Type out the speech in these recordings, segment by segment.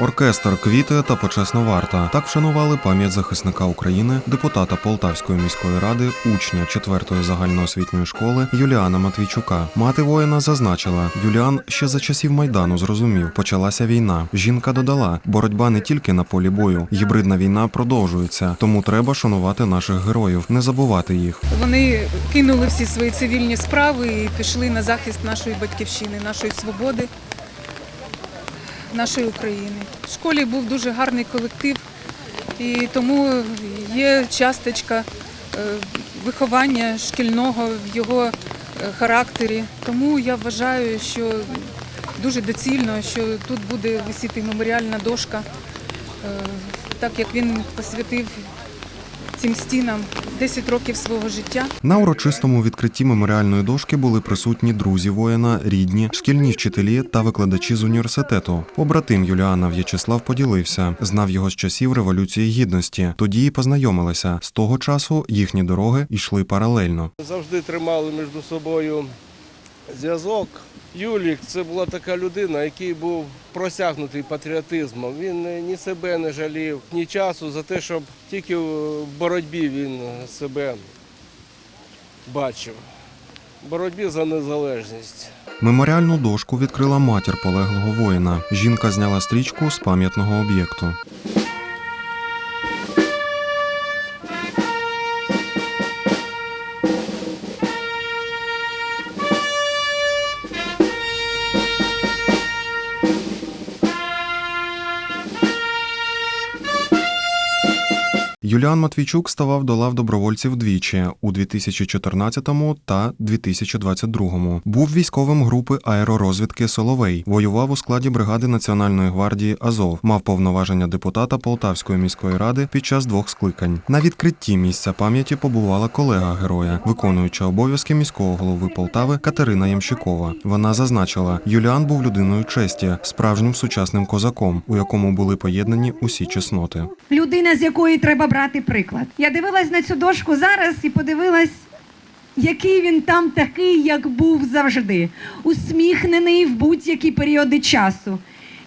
Оркестр квіти та почесна варта. Так вшанували пам'ять захисника України, депутата Полтавської міської ради, учня 4-ї загальноосвітньої школи Юліана Матвійчука. Мати воїна зазначила, Юліан ще за часів майдану зрозумів, почалася війна. Жінка додала, боротьба не тільки на полі бою, гібридна війна продовжується, тому треба шанувати наших героїв, не забувати їх. Вони кинули всі свої цивільні справи і пішли на захист нашої батьківщини, нашої свободи, нашої України. В школі був дуже гарний колектив, і тому є часточка е, виховання шкільного в його е, характері. Тому я вважаю, що дуже доцільно, що тут буде висіти меморіальна дошка, е, так як він посвятив цим стінам 10 років свого життя. На урочистому відкритті меморіальної дошки були присутні друзі воїна, рідні, шкільні вчителі та викладачі з університету. Побратим Юліана В'ячеслав поділився, знав його з часів революції гідності. Тоді і познайомилися. З того часу їхні дороги йшли паралельно. Завжди тримали між собою зв'язок. Юлік це була така людина, який був просягнутий патріотизмом. Він е, ні себе не жалів, ні часу за те, щоб тільки в боротьбі він себе бачив. Боротьбі за незалежність. Меморіальну дошку відкрила матір полеглого воїна. Жінка зняла стрічку з пам'ятного об'єкту. Юліан Матвійчук ставав до лав добровольців двічі у 2014 та 2022. Був військовим групи аеророзвідки Соловей. Воював у складі бригади Національної гвардії Азов. Мав повноваження депутата Полтавської міської ради під час двох скликань. На відкритті місця пам'яті побувала колега героя, виконуюча обов'язки міського голови Полтави Катерина Ямщикова. Вона зазначила, Юліан був людиною честі, справжнім сучасним козаком, у якому були поєднані усі чесноти. людина, з якої треба брати приклад. Я дивилась на цю дошку зараз і подивилась, який він там такий, як був завжди. Усміхнений в будь-які періоди часу,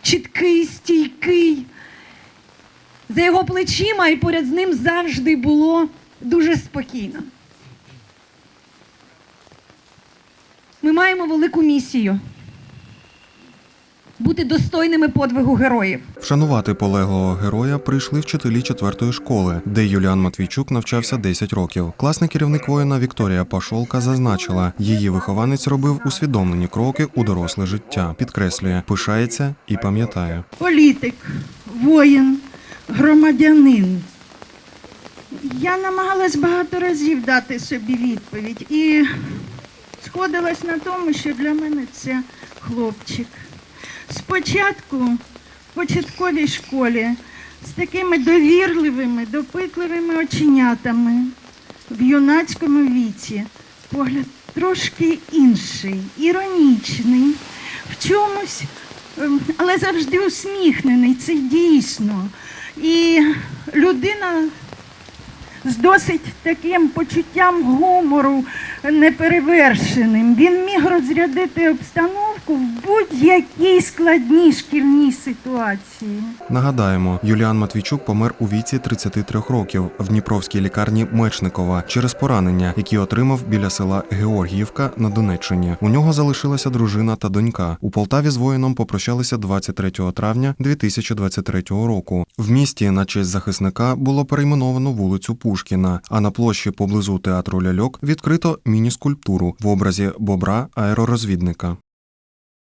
чіткий, стійкий. За його плечима і поряд з ним завжди було дуже спокійно. Ми маємо велику місію бути достойними подвигу героїв. Вшанувати полеглого героя прийшли вчителі четвертої школи, де Юліан Матвійчук навчався 10 років. Класний керівник воїна Вікторія Пашолка зазначила, її вихованець робив усвідомлені кроки у доросле життя. Підкреслює, пишається і пам'ятає. політик, воїн, громадянин. Я намагалась багато разів дати собі відповідь і сходилась на тому, що для мене це хлопчик. Спочатку в початковій школі з такими довірливими, допитливими оченятами в юнацькому віці погляд трошки інший, іронічний, в чомусь, ем, але завжди усміхнений, це дійсно. І людина з досить таким почуттям гумору неперевершеним. Він міг розрядити обстановку в будь-якій складній шкільній ситуації. Нагадаємо, Юліан Матвійчук помер у віці 33 років в Дніпровській лікарні Мечникова через поранення, які отримав біля села Георгіївка на Донеччині. У нього залишилася дружина та донька. У Полтаві з воїном попрощалися 23 травня 2023 року. В місті на честь захисника було перейменовано вулицю Пушкіна, а на площі поблизу театру ляльок відкрито міні-скульптуру в образі бобра аеророзвідника.